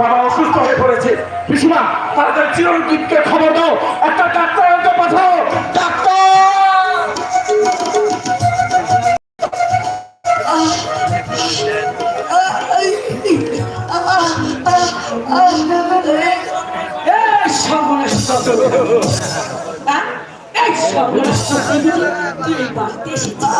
বাবা অসুস্থ হয়ে পড়েছে। পিসিমা তাদের চিরঞ্জিতকে খবর দাও। একটা তুই বাড়িতে এসেছিস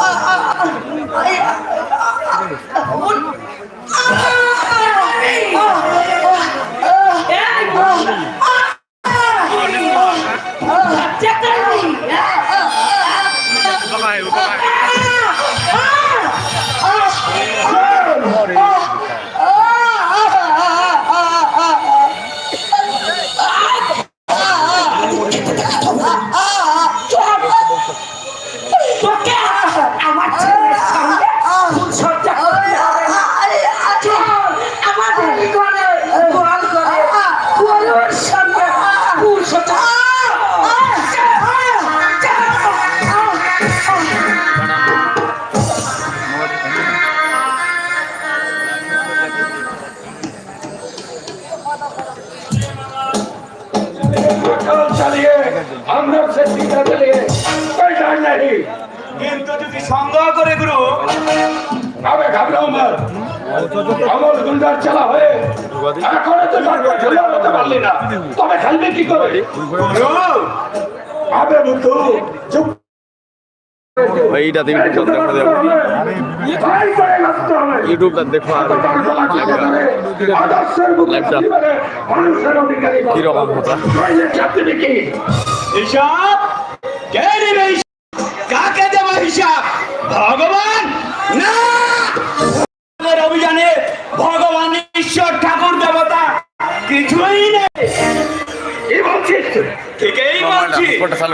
তবে ঘাবড়াও মত আমল গুন্ডার চালা হয়ে এখন তো ডাক্তার হতে পারলি না। তবে খেলবে কি করে? আবে বুদ্ধু চুপ। এইটা তুমি ইউটিউব দেখা দেবো তাই করে লাগতে হবে। ইউটিউবটা দেখো আর আদর্শের বুকে লাইভটা। জীবনে মানুষের অধিকারী করতে কীরকম কথা? কাকে দেব হিসাব? ভগবান? না! অভিযানে ভগবান ঈশ্বর ঠাকুর দেবতা কিছুই নেই।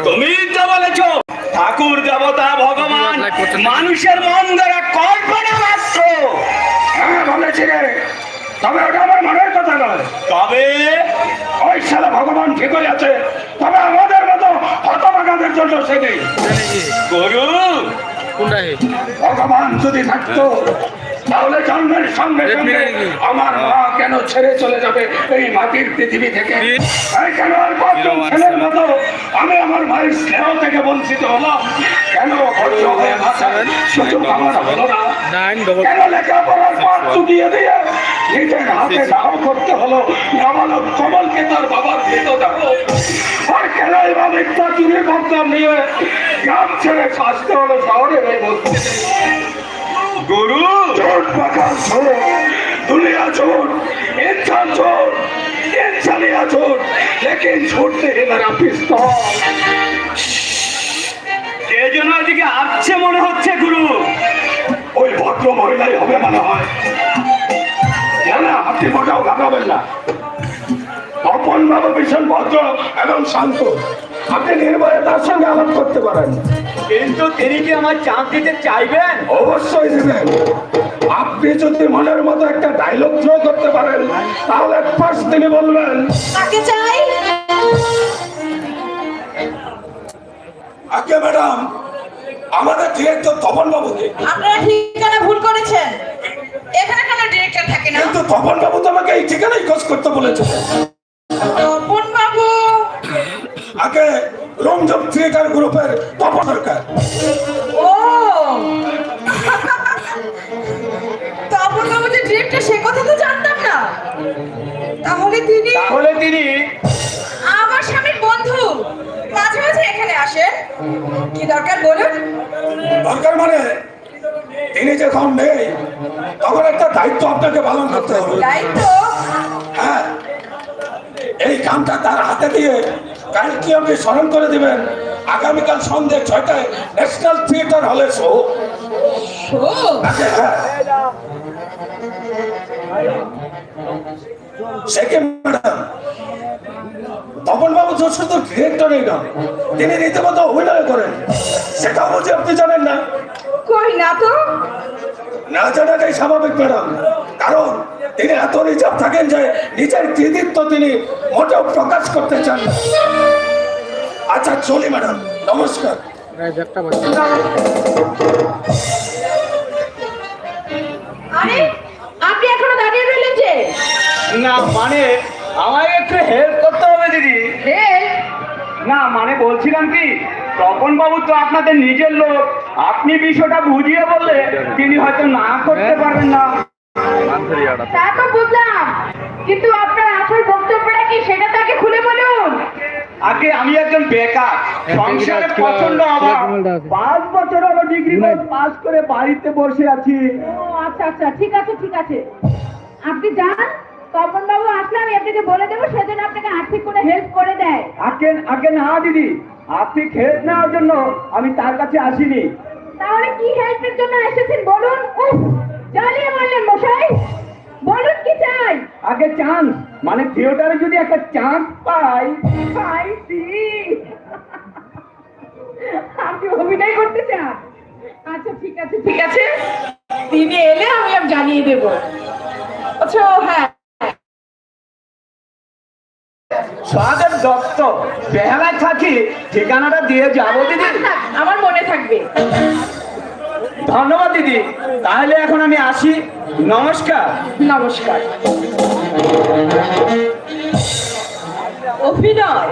তুমি তো বলেছ ঠাকুর দেবতা ভগবান? মানুষের মন দ্বারা কল্পনা মাত্র। হ্যাঁ বলেছি রে। তবে ওটা আমার মনের কথা নয়। তবে ওই সালা ভগবান ঠিকই আছে। তবে আমাদের হতভাগাদের জন্য সে নেই। গুরু কোনটা হে? ভগবান যদি থাকতো তাহলে জন্মের সঙ্গে সঙ্গে আমার মা কেন ছেড়ে চলে যাবে এই মাটির পৃথিবী থেকে? কেন আর ছেলের মতো আমি আমার মায়ের স্নেহ থেকে বঞ্চিত হলাম? কেন হয়ে বাঁচার সুযোগ আমার হলো না? কেন লেখাপড়ার পাঠ চুকিয়ে দিয়ে নিজের হাতে দাহ করতে হলো। রামানব কমলকে তার বাবার মৃত দেহ আর খেলায় বা মিথ্যা নিয়ে গ্রাম ছেড়ে আসতে হলো গরু! ঝোট পাখা ঝোট দুলিয়া ঝোট ইচ্ছা ঝোট ইচ্ছালিয়া ঝোট লেকিন ঝোটতে হেলারা পিস্তল এই জন্য এদিকে আসছে মনে হচ্ছে গুরু। ওই ভদ্র মহিলাই হবে মনে হয়। না আপনি মোটাও ঘাবড়াবেন না। অপন বাবু ভীষণ ভদ্র এবং শান্ত। আপনি নির্ভয়ে তার সঙ্গে আলাপ করতে পারেন। কিন্তু তিনি কি আমার চাঁদ দিতে চাইবেন? অবশ্যই দেবেন। আপনি যদি মনের মতো একটা ডায়লগ থ্রো করতে পারেন তাহলে ফার্স্ট তিনি বলবেন কাকে চাই? আগে ম্যাডাম আমাদের ডিরেক্টর তপন বাবুকে আপনারা ঠিকানা ভুল করেছেন। এখানে কেন ডিরেক্টর থাকে না। কিন্তু তপন বাবু তো আমাকে এই ঠিকানাই খোঁজ করতে বলেছে। তপন বাবু আগে রমজম থিয়েটার গ্রুপের তপন সরকার। ও। তপন বাবু যে ডিরেক্টর সে কথা তো জানতাম না। তাহলে তিনি তাহলে তিনি আমার স্বামীর বন্ধু। মাঝে মাঝে এখানে আসেন। কি দরকার বলুন? দরকার মানে তিনি যখন নেই তখন একটা দায়িত্ব আপনাকে পালন করতে হবে। হ্যাঁ। এই কামটা তার হাতে দিয়ে কালকে আপনি স্মরণ করে দিবেন আগামীকাল সন্ধ্যে ছয়টায় ন্যাশনাল থিয়েটার হলে শো সেকেন্ড ম্যাডাম তো শুধু ডিরেক্টরই তিনি রীতিমতো অভিনয় করেন। সেটা বুঝে আপনি জানেন না। কই না তো? না জানাটাই স্বাভাবিক ম্যাডাম। কারণ তিনি এত রিজার্ভ থাকেন যে নিজের কৃতিত্ব তিনি মোটেও প্রকাশ করতে চান না। আচ্ছা চলি ম্যাডাম। নমস্কার। আরে আপনি এখনও দাঁড়িয়ে রইলেন যে? না মানে আমাকে একটু হেল্প করতে হবে দিদি। না মানে বলছিলাম কি তপন বাবু তো আপনাদের নিজের লোক। আপনি বিষয়টা বুঝিয়ে বললে তিনি হয়তো না করতে পারবেন না। তা। তো বুঝলাম কিন্তু আপনার আসল বক্তব্যটা কি সেটা তাকে খুলে বলুন। আগে আমি একজন বেকার সংসারে প্রচণ্ড অভাব। পাঁচ বছর হলো ডিগ্রি পাস করে বাড়িতে বসে আছি। ও আচ্ছা আচ্ছা ঠিক আছে ঠিক আছে। আপনি যান। তপন বাবু আসলে আমি আপনাকে বলে দেবো সেজন্য আপনাকে আর্থিক কোনো হেল্প করে দেয়। আগে আগে না দিদি আপনি খেত নেওয়ার জন্য আমি তার কাছে আসিনি। তাহলে কি হেল্পের জন্য এসেছেন বলুন? উফ, জ্বালিয়ে মারলেন মশাই। বলুন কি চাই? আগে চান্স মানে থিয়েটারে যদি একটা চান্স পাই। পাইছি আপনি অভিনয় করতে চান আচ্ছা ঠিক আছে ঠিক আছে। তিনি এলে আমি জানিয়ে দেব। আচ্ছা হ্যাঁ। স্বাগত দত্ত বেহালায় থাকি ঠিকানাটা দিয়ে যাব দিদি। আমার মনে থাকবে। ধন্যবাদ দিদি। তাহলে এখন আমি আসি। নমস্কার। নমস্কার। অভিনয়।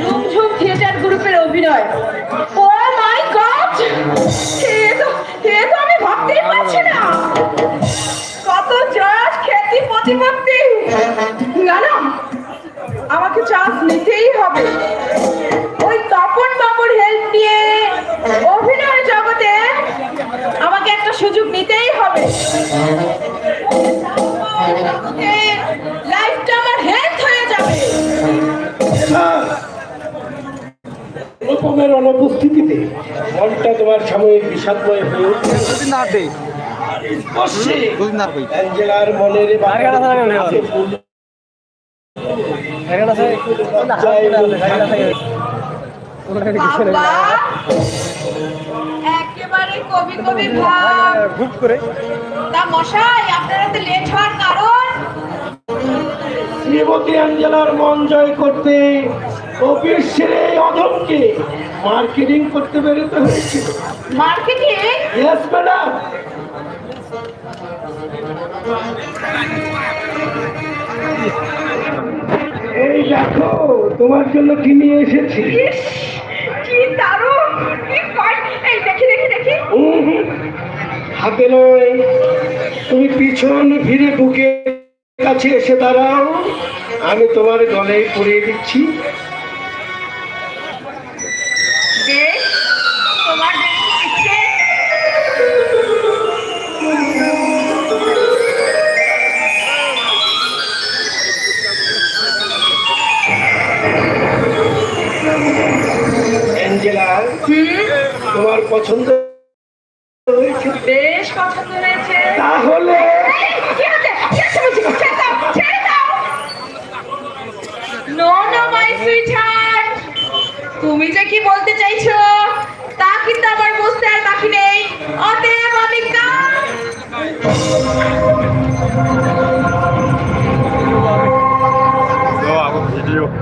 ঝুমঝুম থিয়েটার গ্রুপের অভিনয়। লাইফটা আমার হেল্প হয়ে যাবে। অনুপমের অনুপস্থিতিতে মনটা তোমার সাময়িক বিষাদময় হয়ে উঠছে। অ্যাঞ্জেলার মনের একেবারে কবি কবি ভাব। তা মশাই আপনারা তো লেট হওয়ার কারণ? শ্রীমতী অ্যাঞ্জেলার মন জয় করতে অফিস ছেড়ে অধমকে মার্কেটিং করতে বেরোতে হয়েছিল। মার্কেটিং ইয়েস ম্যাডাম এই দেখো তোমার জন্য কি নিয়ে এসেছি? হাতে নয়। তুমি পিছন ফিরে বুকে কাছে এসে দাঁড়াও। আমি তোমার গলায় পরিয়ে দিচ্ছি। তোমার পছন্দ বেশ পছন্দ হয়েছে তাহলে. তুমি যে কি বলতে চাইছো তা কিন্তু আমার বুঝতে আর বাকি নেই। অতএব আমি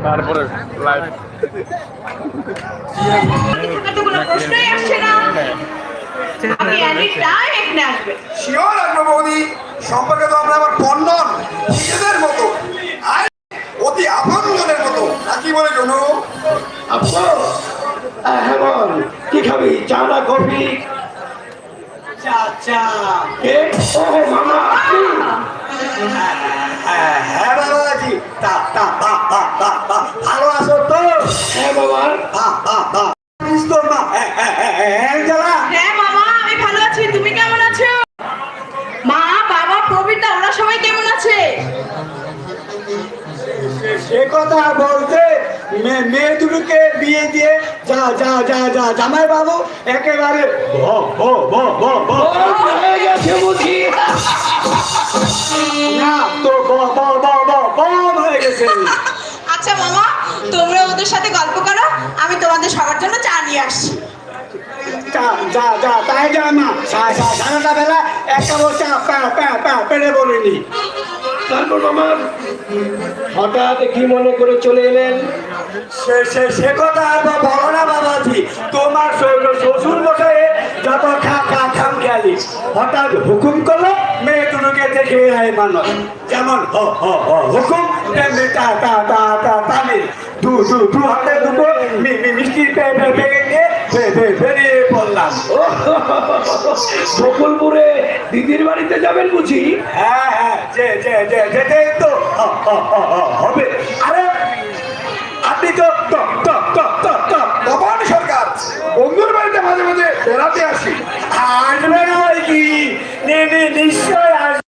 তারপরে লাইভ প্রশ্নই আসছে না। শিওর আসবে বৌদি সম্পর্কে তো আমরা আবার বন্যন নিজেদের মতো। অতি আপনজনের মতো। নাকি বলে জনু? আব্বা হেমন কি খাবি? চা না কফি? চাচা কে ও মামা আপনি হ্যাঁ হ্যাঁ বাবাজি তা তা তা তা তা তা। ভালো আছো তো? হ্যাঁ বাবা। বুঝতো না হ্যাঁ হ্যাঁ হ্যাঁ হ্যাঁ জ্বালা। হ্যাঁ কথা বলতে মেয়ে মেয়ে দুটোকে বিয়ে দিয়ে যা যা যা যা জামাই বাবু একেবারে না তো ব ব ব ব বম হয়ে গেছে। আচ্ছা মামা তোমরা ওদের সাথে গল্প করো আমি তোমাদের সবার জন্য চা নিয়ে আসছি। চা যা যা তাই যা সারাটা বেলা পেড়ে বলিনি। তারপর আমার হঠাৎ কি মনে করে চলে এলেন? সে কথা আর বলো না বাবাজি। তোমার শ্বশুর- মশাই যত খা খা, খাম খেয়ালি। হঠাৎ হুকুম করল, মেয়ে দুটোকে দেখে আয় মানুষ যেমন হুকুম, তেমনি তা তা তা তা, তামিল। দু দু দু হাতে দুটো মিষ্টির পে পে পেকে নিয়ে বে- বে- বেরিয়ে পড়লাম বকুলপুরে দিদির বাড়িতে যাবেন বুঝি? হ্যাঁ হ্যাঁ যে যে যে তো হবে। আরে আপনি তো তপন সরকার। বন্ধুর বাড়িতে মাঝে মাঝে বেড়াতে আসি। আসবে না কি? নিশ্চয় আসবে।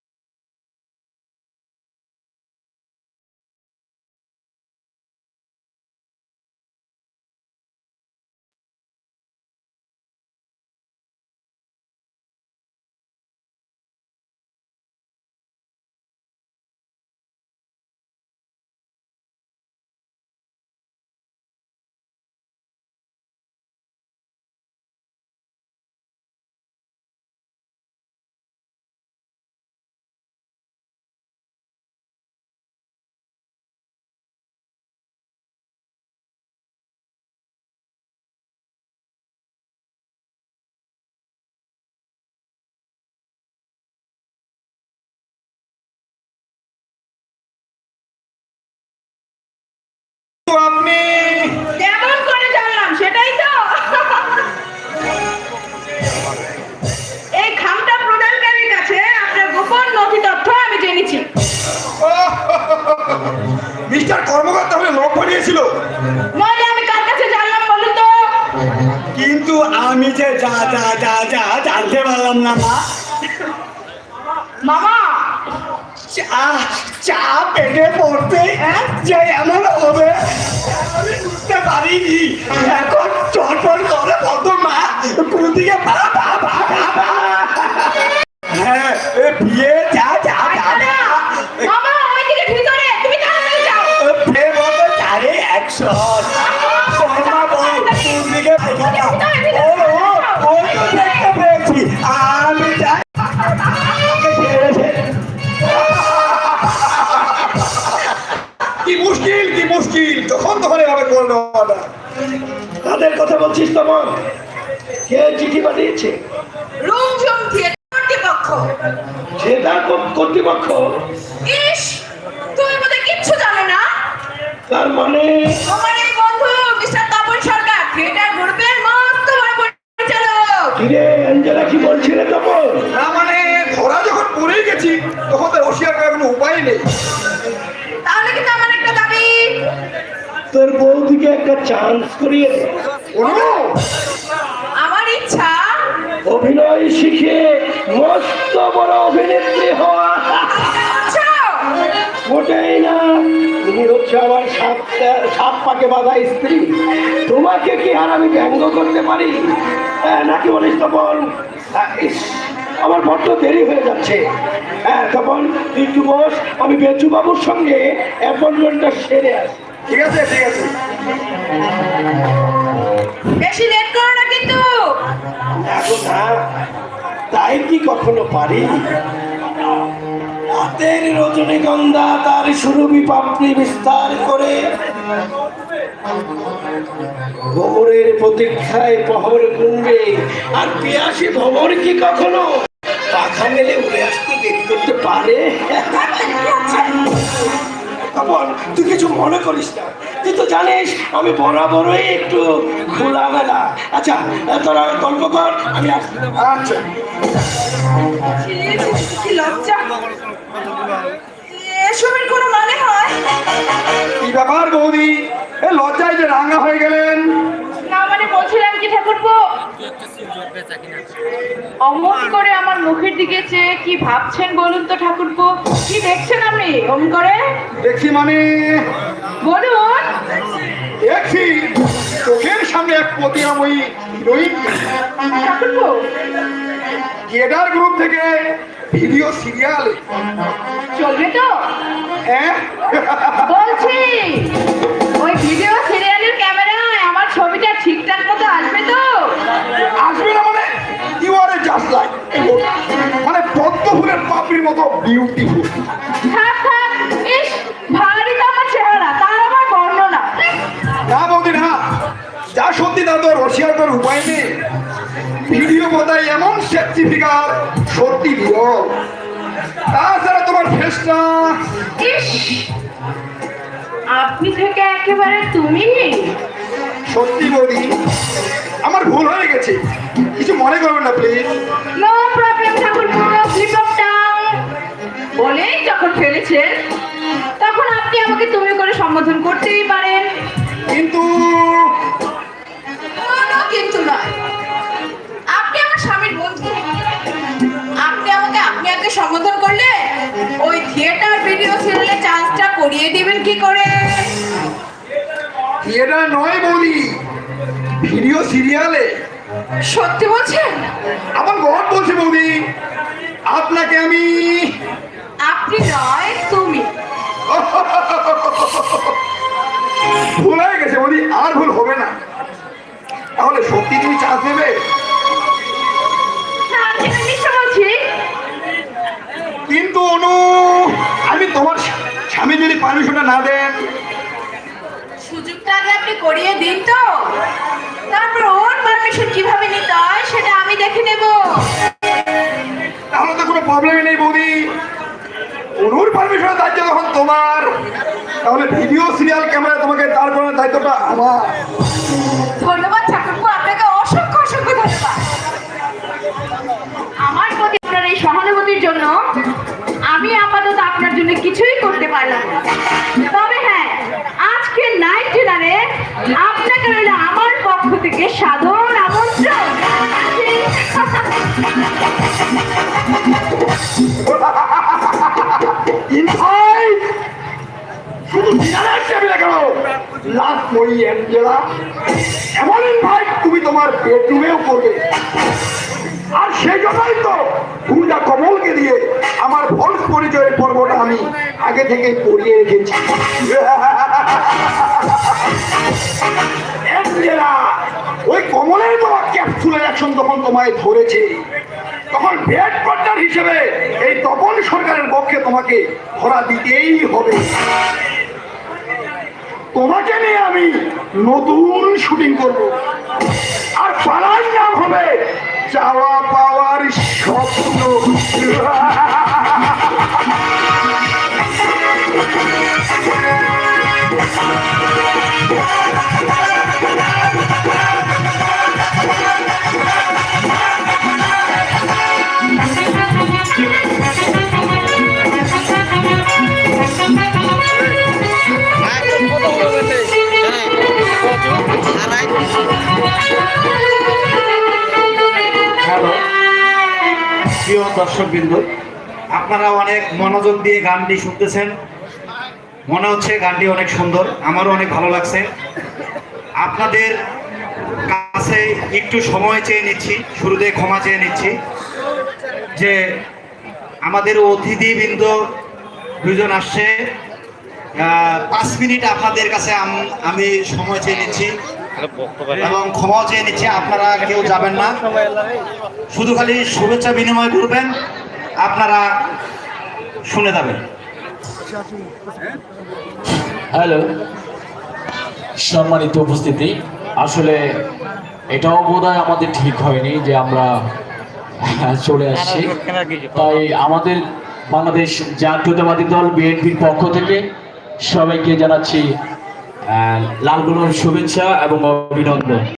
মিস্টার কর্মকর্তা হলে লোক পাঠিয়েছিল। নইলে আমি কার কাছে জানলাম বলুন তো? কিন্তু আমি যে যা যা যা যা জানতে পারলাম না মা। মামা! চা চা পেটে পড়তে যে এমন হবে আমি বুঝতে পারিনি। এখন চটপট করে বলত মা কোন দিকে পা পা পা পা পা। হ্যাঁ এ বিয়ে মুশকিল কি মুশকিল? তখন তখন এভাবে করে করল তাদের কথা বলছিস তখন? কে চিঠি পাঠিয়েছে? জুম থিয়েটার কর্তৃপক্ষ। কর্তৃপক্ষ। ইস তুমি বোধহয় কিচ্ছু জানো না? তার মানে? আমার এই বন্ধু মিস্টার তপন সরকার। থিয়েটার গ্রুপের মস্ত বড় পরিচালক। কিরে কি বলছিলে তখন না মানে ধরা যখন পড়ে গেছি তখন তো করার কোনো উপায় নেই। তোর বৌদিকে একটা চান্স করিয়ে আমার ইচ্ছা। অভিনয় শিখে মস্ত বড় অভিনেত্রী হওয়া। মোটেই না। তুমি হচ্ছে আমার সাত সাত পাকে বাঁধা স্ত্রী। তোমাকে কি আর আমি ব্যঙ্গ করতে পারি? নাকি বলিস ইস, আমার বড্ড দেরি হয়ে যাচ্ছে। হ্যাঁ তখন তুই বস আমি বেচু বাবুর সঙ্গে অ্যাপয়েন্টমেন্টটা সেরে আসি। ঠিক আছে ঠিক আছে। বেশি লেট করো না কিন্তু। এখন না তাই কি কখনো পারি? রাতের রজনীগন্ধা তার সুরভি পাপড়ি বিস্তার করে। ভ্রমরের প্রতীক্ষায় প্রহর গুনবে আর পিয়াসী ভ্রমর কি কখনো? পাখা মেলে উড়ে আসতে দেরি করতে পারে? তখন তুই কিছু মনে করিস না। তুই তো জানিস আমি বরাবরই একটু খোলামেলা আচ্ছা তোরা গল্প কর আমি আচ্ছা। এসবের কোনো মানে হয়? কি ব্যাপার বৌদি? এ লজ্জায় যে রাঙা হয়ে গেলেন না মানে বলছিলাম কি ঠাকুরপো অমন করে আমার মুখের দিকে চেয়ে কি ভাবছেন বলুন তো ঠাকুরপো? কি দেখছেন আপনি? অমন করে? দেখছি মানে। বলুন। দেখছি চোখের সামনে এক প্রতিমাময়ী হিরোইন ঠাকুরপো। থিয়েটার গ্রুপ থেকে ভিডিও সিরিয়াল। চলবে তো? হ্যাঁ? বলছি ওই ভিডিও আসবে না মানে? ইউ আর জাস্ট লাইক মানে পদ্ম ফুলের পাপড়ির মতো বিউটিফুল ইস ভারী চেহারা তার আবার বর্ণনা। না বৌদি না। যা সত্যি তা তো রশিয়ার তোর উপায় নেই। ভিডিও বোধহয় এমন সেফটি সত্যি দিও তাছাড়া তোমার ফেসটা আপনি থেকে একেবারে তুমি সত্যি বলি আমার ভুল হয়ে গেছে। কিছু মনে করবেন না প্লিজ নো প্রবলেম বলেই যখন ফেলেছেন তখন আপনি আমাকে তুমি করে সম্বোধন করতেই পারেন। কিন্তু কোনো কিন্তু নয় আপনি আমার স্বামীর বন্ধু। আপনি আমাকে আপনি আগে সম্বোধন করলে ওই থিয়েটার ভিডিও সিরিয়ালে চান্সটা করিয়ে দিবেন কি করে? এটা নয় বৌদি ভিডিও সিরিয়ালে। সত্যি বলছেন? আমার গড বলছে বৌদি আপনাকে আমি আপনি নয় তুমি। ভুল হয়ে গেছে বৌদি আর ভুল হবে না। তাহলে সত্যি তুমি চান্স নেবে কিন্তু অনু আমি তোমার স্বামী যদি পারমিশনটা না দেন করিয়ে দিন তো। তারপর ওর পারমিশন কীভাবে নিতে হয় সেটা আমি দেখে নেব। তাহলে তো কোনো প্রবলেমই নেই বৌদি। অনুর পারমিশনের দায়িত্ব যখন তোমার। তাহলে ভিডিও সিরিয়াল ক্যামেরা তোমাকে দাঁড় করানোর দায়িত্বটা আমার। ধন্যবাদ ঠাকুরপো আপনাকে অসংখ্য অসংখ্য ধন্যবাদ। আমার প্রতি আপনার এই সহানুভূতির জন্য আমি আপাতত আপনার জন্য কিছুই করতে পারলাম না। তবে আজকে নাইট ডিনারে আপনাকে রইল আমার পক্ষ থেকে সাধারণ আমন্ত্রণ। শুধু ডিনারের টেবিলে এমন ইনভাইট তুমি তোমার বেডরুমেও করবে। আর সেই জন্যই তো পূজা কমলকে দিয়ে আমার ফলস পরিচয়ের পর্বটা আমি আগে থেকে পড়িয়ে রেখেছি। ওই কমলের তোমার ক্যাপসুলের অ্যাকশন তখন তোমায় ধরেছে, তখন বেড পার্টনার হিসেবে এই তপন সরকারের পক্ষে তোমাকে ধরা দিতেই হবে। তোমাকে নিয়ে আমি নতুন শুটিং করব। আর পালার নাম হবে চাওয়া পাওয়ার স্বপ্ন হ্যালো দর্শকবৃন্দ, আপনারা অনেক মনোযোগ দিয়ে গানটি শুনতেছেন। মনে হচ্ছে গানটি অনেক সুন্দর, আমারও অনেক ভালো লাগছে। আপনাদের কাছে একটু সময় চেয়ে নিচ্ছি, শুরুতে ক্ষমা চেয়ে নিচ্ছি, যে আমাদের অতিথিবৃন্দ দুজন আসছে। পাঁচ মিনিট আপনাদের কাছে আমি সময় চেয়ে নিচ্ছি। এবং ক্ষমা চেয়ে নিচ্ছি আপনারা কেউ যাবেন না। শুধু খালি শুভেচ্ছা বিনিময় করবেন আপনারা শুনে যাবেন। হ্যালো সম্মানিত উপস্থিতি। আসলে এটাও বোধ আমাদের ঠিক হয়নি যে আমরা চলে আসছি। তাই আমাদের বাংলাদেশ জাতীয়তাবাদী দল বিএনপির পক্ষ থেকে সবাইকে জানাচ্ছি আহ, লাল গোলার শুভেচ্ছা এবং অভিনন্দন।